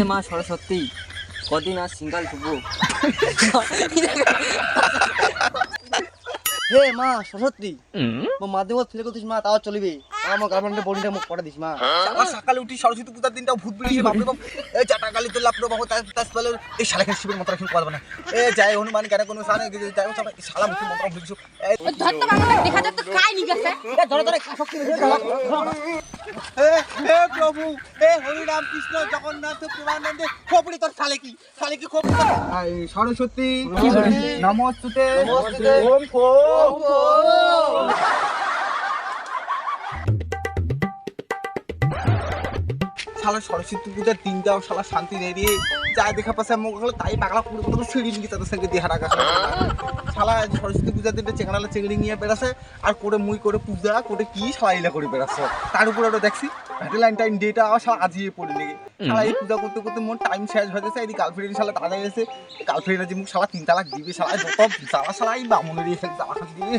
এ মা সরস্বতী কদিন আর সিঙ্গাল শুভু হে মা সরস্বতী মো মাধ্যমিক ফেলে করতিস মা তাও চলিবে। আমার গার্লফ্রেন্ডের বডিটা মুখ পড়া দিস মা। আবার সকালে উঠি সরস্বতী পূজার দিনটা ভূত বেরিয়েছে বাপরে বাপ এই চাটা গালি তো লাপড়ো বাবু তার তার ফলে এই শালাকে শিবের না। এ যাই হনুমান কেন কোনো সানে যাই সব শালা মুখে মন্ত্র ভুলছো এই ধরতে বাংলা দেখা যাচ্ছে কাই নি গেছে ধরে ধরে শক্তি বেশি হে হে প্রভু হে কৃষ্ণ জগন্নাথ প্রেমানন্দে খোপড়ি তোর শালে কি? শালে কি খোপড়ি সরস্বতী নমস্তুতে। নমস্তুতে। ওম ওম। শালা সরস্বতী পূজার দিনটাও শালা শান্তি নেই রে যা দেখা পাশে মুখ হলো তাই পাগলা পুরো পুরো সিঁড়ি নিয়ে তাদের সঙ্গে দেহা রাখা শালা সরস্বতী পূজার দিনটা চেংড়ালা চেংড়ি নিয়ে বেড়াছে আর করে মুই করে পূজা করে কি শালা ইলা করে বেড়াচ্ছে। তার উপরে ওটা দেখছি ভ্যালেন্টাইন টাইম ডেটা শালা আজিয়ে পড়ে লেগে শালা এই পূজা করতে করতে মোর টাইম শেষ হয়ে গেছে এদিকে গার্লফ্রেন্ড শালা দাদা গেছে গার্লফ্রেন্ড যে মুখ শালা তিন তালাক দিবে শালা যত জ্বালা শালা এই বামনের দিয়ে খালি দিবে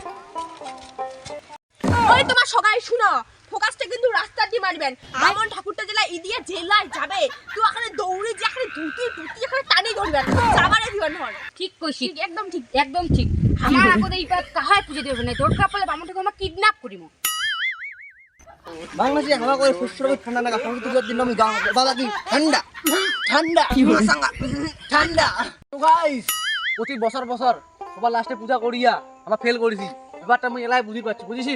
ওই তোমার সবাই শুনো ফোকাসটা কিন্তু রাস্তা দিয়ে মারবেন। ঠাকুরটা জেলা ইদিয়া জেলায় যাবে তো দৌড়ে যে এখানে দুটি দুটি এখানে টানি ধরবেন যাবারে দিবেন হল ঠিক কইছি। একদম ঠিক। একদম ঠিক। আমার আগতে এইবার কাহায় পুজো দেবে না দরকার পড়লে বামন ঠাকুর আমার কিডন্যাপ করিম। বাংলাদেশে হাওয়া করে ফুসফুস ঠান্ডা লাগা পূজার দিন আমি গান বালা কি ঠান্ডা ঠান্ডা মাসাঙ্গা ঠান্ডা। তো গাইস প্রতি বছর বছর সবার লাস্টে পূজা করিয়া আমরা ফেল করেছি। এবারটা আমি এলাই বুঝি পাচ্ছি বুঝিস?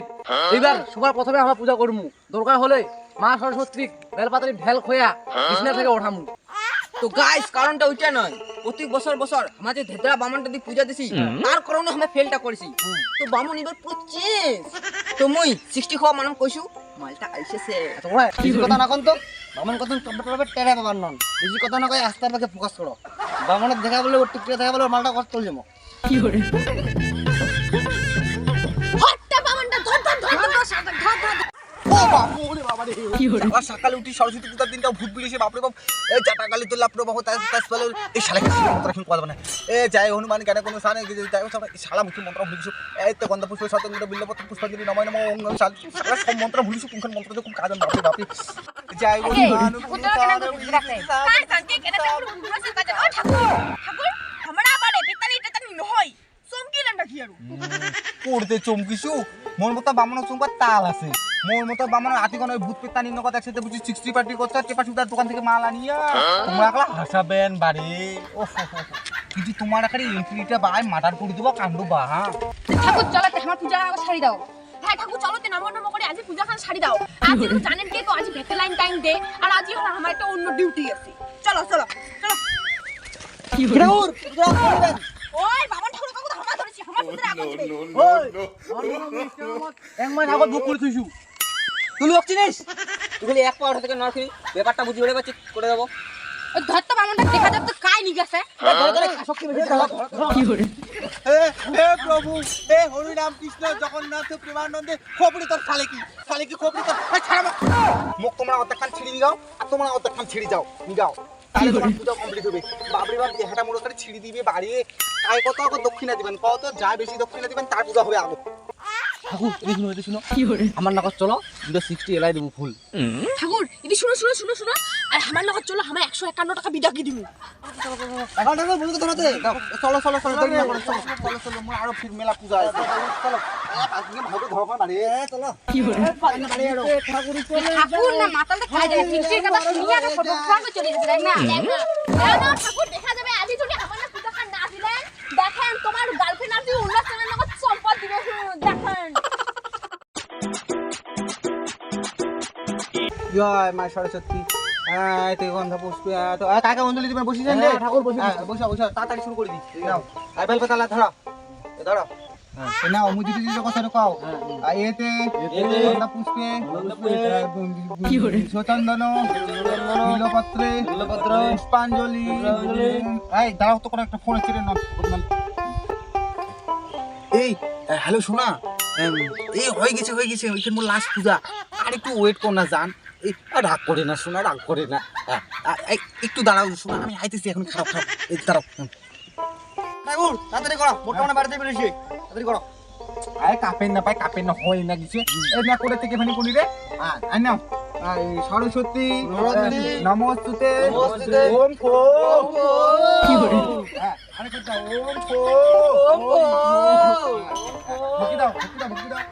এইবার সবার প্রথমে আমরা পূজা করমু। দরকার হলে মা সরস্বতী বেলপাতারি ঢেল খোয়া বিছনা থেকে ওঠামু। তো গাইস কারণটা ওইটা নয়। প্রতি বছর বছর আমাদের ধেদরা বামনটা দিয়ে পূজা দিছি তার কারণে আমরা ফেলটা করেছি। তো বামন এবার তো মুই সিক্সটি খাওয়া মানম কইছু মালটা আইসেছে। তোমরা কথা না কন তো। বামন কথা টবে টবে টেরা বাবার নন। বেশি কথা না কই আস্তার পাকে ফোকাস করো। বামনের দেখা বলে ওর টিকটে দেখা বলে মালটা কষ্ট চলে যাব হট্টা আবার সকালে উঠি সরস্বতী পূজার ভূত বেরিয়েছে বাপরে বাপ। এই মন্ত্র করবে এ যাই হনুমান কেন কোনো সানে যাই সব শালা মুখে মন্ত্র ভুলছো। এই তো গন্ধ পুষ্প শতঙ্গ বিল্লপত্র পুষ্পাঞ্জলি নময় নম ওম শালা। শালা সব মন্ত্র ভুলছো কোনখান মন্ত্র তো খুব কাজে বাপরে বাপরে। যাই হনুমান কার কাকে কেন পুরো পুরো সে কাজে ও ঠাকুর ঠাকুর আমরা আবার বেতানি টেতানি নহয় চমকিলেন নাকি আর? পড়তে চমকিছু? মোর মতো বামন চমকার তাল আছে। মোর মতো বামন আটিকন ওই ভূত পেতানি নগদ একসাথে বুঝি সিক্সটি পার্টি করতে টেপা সুতার দোকান থেকে মাল আনিয়া তোমরা একলা হাসাবেন বাড়ি ও কিন্তু তোমার এখানে এন্ট্রিটা বাই মার্ডার করে দেবো কাণ্ড বা হ্যাঁ ঠাকুর চলাতে আমার পূজা আমার শাড়ি দাও। হ্যাঁ ঠাকুর চলো তে নমো নমো করে আজ পূজা খান শাড়ি দাও। আজ তো জানেন কে তো আজ ভেটেলাইন টাইম দে আর আজ হলো আমার একটা অন্য ডিউটি আছে। চলো চলো চলো। ঠাকুর পূজা করবেন ওই বাবা ঠাকুর কাকু তো হামা ধরেছি হামা ভিতরে আগুন দিবে এক মাস আগত বুক করে থইছু। তুই লোক চিনিস? তুই খালি এক পাওয়ার থেকে নরখিনি ব্যাপারটা বুঝি ওরে পাচ্ছি করে দেবো। ধরতে বামনটা দেখা যাচ্ছে কাই নি গেছে। ধরে ধরে শক্তি বেশি ধর হে প্রভু হে হরি রাম কৃষ্ণ জগন্নাথ প্রেমানন্দে খোপড়ি তোর শালে কি শালে কি খোপড়ি তোর ছাড়া মুখ তোমরা অর্ধেকখান ছিঁড়ি নিগাও আর তোমরা অর্ধেকখান ছিঁড়ি যাও নিগাও তাহলে তোমার পূজা কমপ্লিট হবে বাবরি বাপ দেহাটা মোড় করে ছিঁড়ি দিবে বাড়িয়ে কায় কত আগত দক্ষিণা দিবেন কত যা বেশি দক্ষিণা দিবেন তার পূজা হবে আগত ঠাকুর এই শুনো এই শুনো আমার নাকত চলো দুটো সিক্সটি এলাই দেবো ফুল ঠাকুর এদি শুনো শুনো শুনো শুনো আর আমার লগত চলো আমার একশো একান্ন টাকা বিদাকি দিব চলো চলো চলো চলো চলো চলো আরও ফির মেলা পূজা আছে চলো এ, পাঁচ দিন ভাবে ঘর করে বাড়ি চলো ঠাকুর না মাতালটা খাই যাবে ফিক্সির কথা শুনিয়া না ফটো ফটো চলে যাবে তাই না না না ঠাকুর দেখা যাবে আজি যদি আমার না পূজা না দিলেন দেখেন তোমার গার্লফ্রেন্ড সম্পদ দিবে দেখেন জয় মা সরস্বতী তুই গন্ধ পুষ্পে তো আহ, অঞ্জলি দিবেন বসিছেন হ্যাঁ, ঠাকুর বসি বসা বসা তাড়াতাড়ি শুরু করে দিই নাও। আই বেল পাতালা ধরো। ধরো। হ্যাঁ কও। এতে গন্ধ পুষ্পে? সচন্দন পুষ্পাঞ্জলি। পুষ্পাঞ্জলি। এই দাঁড়াও তো কোনো একটা ফোন রে নন এই হ্যালো শোনা এই হয়ে গেছে হয়ে গেছে ওইখানে মোর লাস্ট পূজা। আর একটু ওয়েট কর না জান। এই রাগ করে না শোনা রাগ করে না। এই, একটু দাঁড়াও শোনা আমি আইতেছি এখন খারাপ খারাপ। এই দাঁড়াও তাড়াতাড়ি করো বর্তমানে বাড়িতে বেরিয়েছি তাড়াতাড়ি করো। আরে কাপেন না পাই কাপেন না হয় না কিছু। এই না করে থেকে ফেনি করি রে। আই নাও। আর এই সরস্বতী নমস্তুতে। নমস্তুতে। ওম ফো। আরে ওম ফো। ওম ফো। ভক্তি দাও ভক্তি দাও ভক্তি দাও।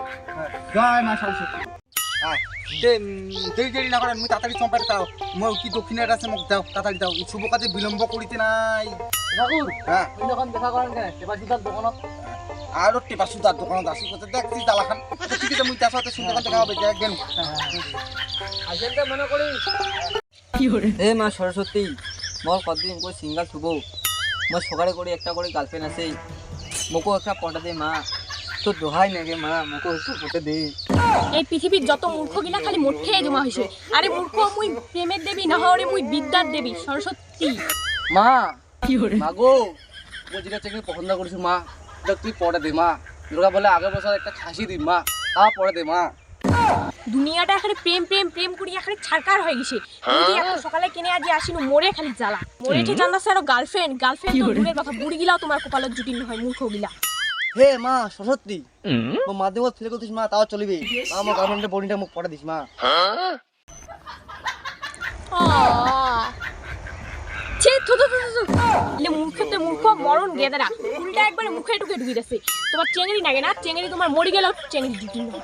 জয় মা সরস্বতী। তে, উম, দেরি দেরি না করেন মুই তাড়াতাড়ি চম্পাটা দাও মই কি দক্ষিণের আছে মোক দাও তাড়াতাড়ি দাও। শুভ কাজে বিলম্ব করিতে নাই। ঠাকুর হ্যাঁ। দেখা করেন কেন জুতার দোকানত আর টেপা সুতার দোকানত আসি করতে দেখছি দালাখান তো ঠিক আছে মুই তার সাথে সুন্দর দেখা হবে যে গেল আসেনটা মনে করি হে মা সরস্বতী মোর কতদিন করে সিঙ্গাল থুবো? মোর সকালে করে একটা করে গার্লফ্রেন্ড আছে। মোকো একটা পটা দে মা। তো দোহাই নাগে মা মোকো একটু পটে দে। এই পৃথিবীর যত মূর্খ গিলা খালি মোঠে জমা হয়েছে আরে মূর্খ মুই প্রেমের দেবী না হরে মুই বিদ্যার দেবী সরস্বতী। মা মা গো ও যেটা চেকে পছন্দ করছি মা। এটা তুই পরে দে মা। দুর্গা বলে আগের বছর একটা খাসি দিন মা। তা পরে দে মা। দুনিয়াটা এখানে প্রেম প্রেম প্রেম করি এখানে ছাড়কার হয়ে গেছে। সকালে কিনে আজি আসিনু মোরে খালি জ্বালা। মোরে ঠিক জানলাস আরও গার্লফ্রেন্ড গার্লফ্রেন্ড তো দূরের কথা। বুড়ি গিলাও তোমার কপালত জুটি নহয় মূর্খ গিলা। হে মা সরস্বতী। মো মাধ্যমিক ফেল করতিস মা তাও চলিবে। মা, আমার গার্লফ্রেন্ডের বডিটা মুখ পড়া দিস মা। ছে মুখ মরণ গেদারা উল্টা একবারে মুখে ঢুকে ঢুকে দিছে তোমার চেঙ্গড়ি নাগে না? চেঙ্গড়ি তোমার মরি গেল চেঙ্গড়ি জুটি নয়